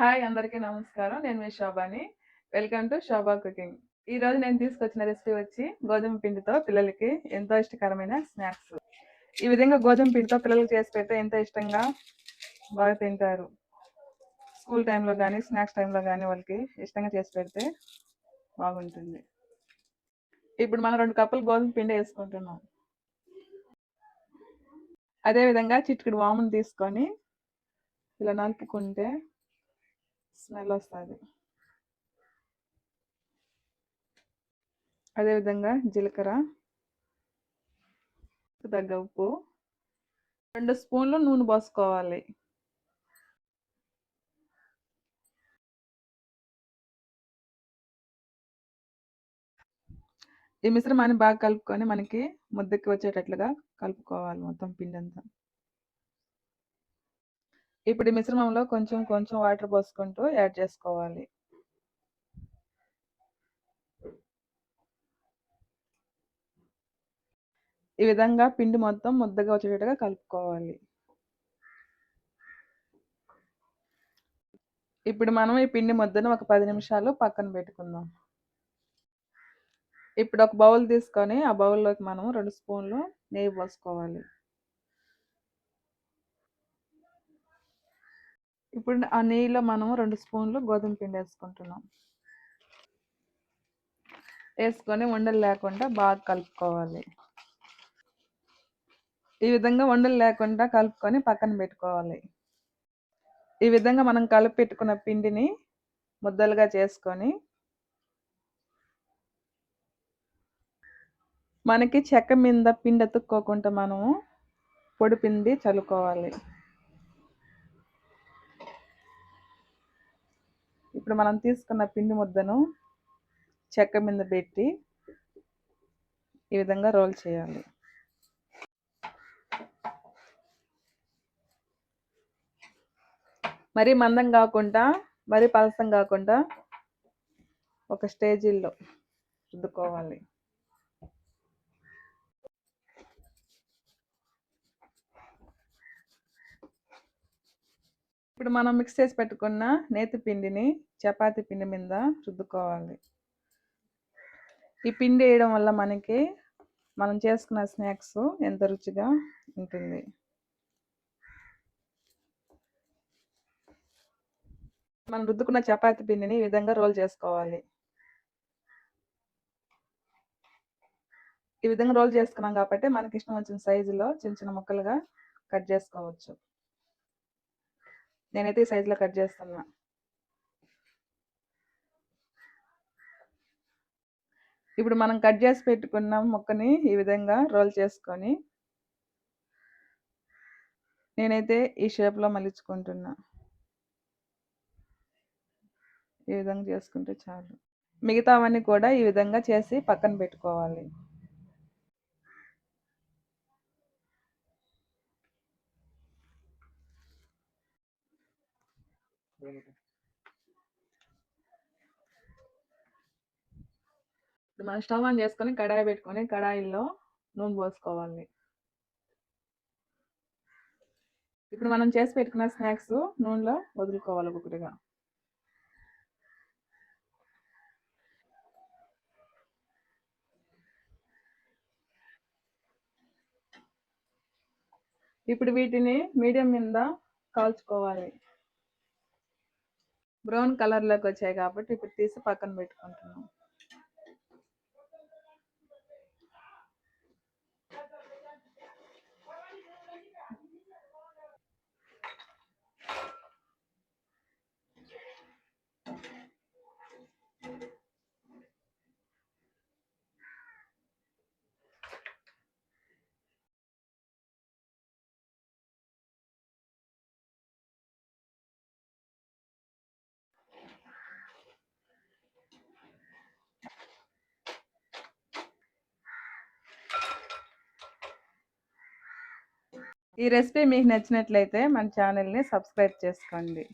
Hi అందరికీ నమస్కారం. నేను మీ శోభాని. Welcome to Shobha cooking. ఈ రోజు నేను తీసుకొచ్చిన రెసిపీ వచ్చి గోధుమ పిండితో పిల్లలకి ఎంతో ఇష్టకరమైన స్నాక్స్. ఈ విధంగా గోధుమ పిండితో పిల్లలకి చేసి పెడితే ఎంతో ఇష్టంగా బాగా తింటారు. స్కూల్ టైంలో కానీ స్నాక్స్ టైంలో కానీ వాళ్ళకి ఇష్టంగా చేసి పెడితే బాగుంటుంది. ఇప్పుడు మనం రెండు కప్పులు గోధుమ పిండి వేసుకుంటున్నాం. అదేవిధంగా చిటికెడు వామును తీసుకొని ఇలా నలుపుకుంటే స్మెల్ వస్తుంది అదేవిధంగా జీలకర్ర తగ్గ ఉప్పు రెండు స్పూన్లు నూనె పోసుకోవాలి. ఈ మిశ్రమాన్ని బాగా కలుపుకొని మనకి ముద్దకి వచ్చేటట్లుగా కలుపుకోవాలి మొత్తం పిండి అంతా ఇప్పుడు ఈ మిశ్రమంలో కొంచెం కొంచెం వాటర్ పోసుకుంటూ యాడ్ చేసుకోవాలి. ఈ విధంగా పిండి మొత్తం ముద్దగా వచ్చేటట్టుగా కలుపుకోవాలి. ఇప్పుడు మనం ఈ పిండి ముద్దను ఒక పది నిమిషాలు పక్కన పెట్టుకుందాం. ఇప్పుడు ఒక బౌల్ తీసుకొని ఆ బౌల్లోకి మనం రెండు స్పూన్లు నెయ్యి పోసుకోవాలి. ఇప్పుడు ఆ నెయ్యిలో మనము రెండు స్పూన్లు గోధుమ పిండి వేసుకుంటున్నాం. వేసుకొని ఉండలు లేకుండా బాగా కలుపుకోవాలి. ఈ విధంగా ఉండలు లేకుండా కలుపుకొని పక్కన పెట్టుకోవాలి. ఈ విధంగా మనం కలిపి పెట్టుకున్న పిండిని ముద్దలుగా చేసుకొని మనకి చెక్క మీద పిండి ఎత్తుక్కోకుండా మనము పొడి పిండి చల్లుకోవాలి. ఇప్పుడు మనం తీసుకున్న పిండి ముద్దను చెక్క మీద పెట్టి ఈ విధంగా రోల్ చేయాలి. మరీ మందం కాకుండా మరీ పలసం కాకుండా ఒక స్టేజీల్లో రుద్దుకోవాలి. ఇప్పుడు మనం మిక్స్ చేసి పెట్టుకున్న నేతి పిండిని చపాతీ పిండి మీద రుద్దుకోవాలి. ఈ పిండి వేయడం వల్ల మనకి మనం చేసుకున్న స్నాక్స్ ఎంత రుచిగా ఉంటుంది. మనం రుద్దుకున్న చపాతీ పిండిని ఈ విధంగా రోల్ చేసుకోవాలి. ఈ విధంగా రోల్ చేసుకున్నాం కాబట్టి మనకి ఇష్టం వచ్చిన సైజులో చిన్న చిన్న ముక్కలుగా కట్ చేసుకోవచ్చు. నేనైతే ఈ సైజులో కట్ చేస్తున్నా. ఇప్పుడు మనం కట్ చేసి పెట్టుకున్న ముక్కని ఈ విధంగా రోల్ చేసుకొని నేనైతే ఈ షేప్లో మలుచుకుంటున్నా. ఈ విధంగా చేసుకుంటే చాలు. మిగతావన్నీ కూడా ఈ విధంగా చేసి పక్కన పెట్టుకోవాలి. ఇప్పుడు మనం స్టవ్ ఆన్ చేసుకొని కడాయి పెట్టుకొని కడాయిల్లో నూనె పోసుకోవాలి. ఇప్పుడు మనం చేసి పెట్టుకున్న స్నాక్స్ నూనెలో వదులుకోవాలి ఒకటిగా. ఇప్పుడు వీటిని మీడియం మీద కాల్చుకోవాలి. బ్రౌన్ కలర్లోకి వచ్చాయి కాబట్టి ఇప్పుడు తీసి పక్కన పెట్టుకుంటున్నాం. ఈ రెసిపీ మీకు నచ్చినట్లయితే మన ఛానల్ని సబ్స్క్రైబ్ చేసుకోండి.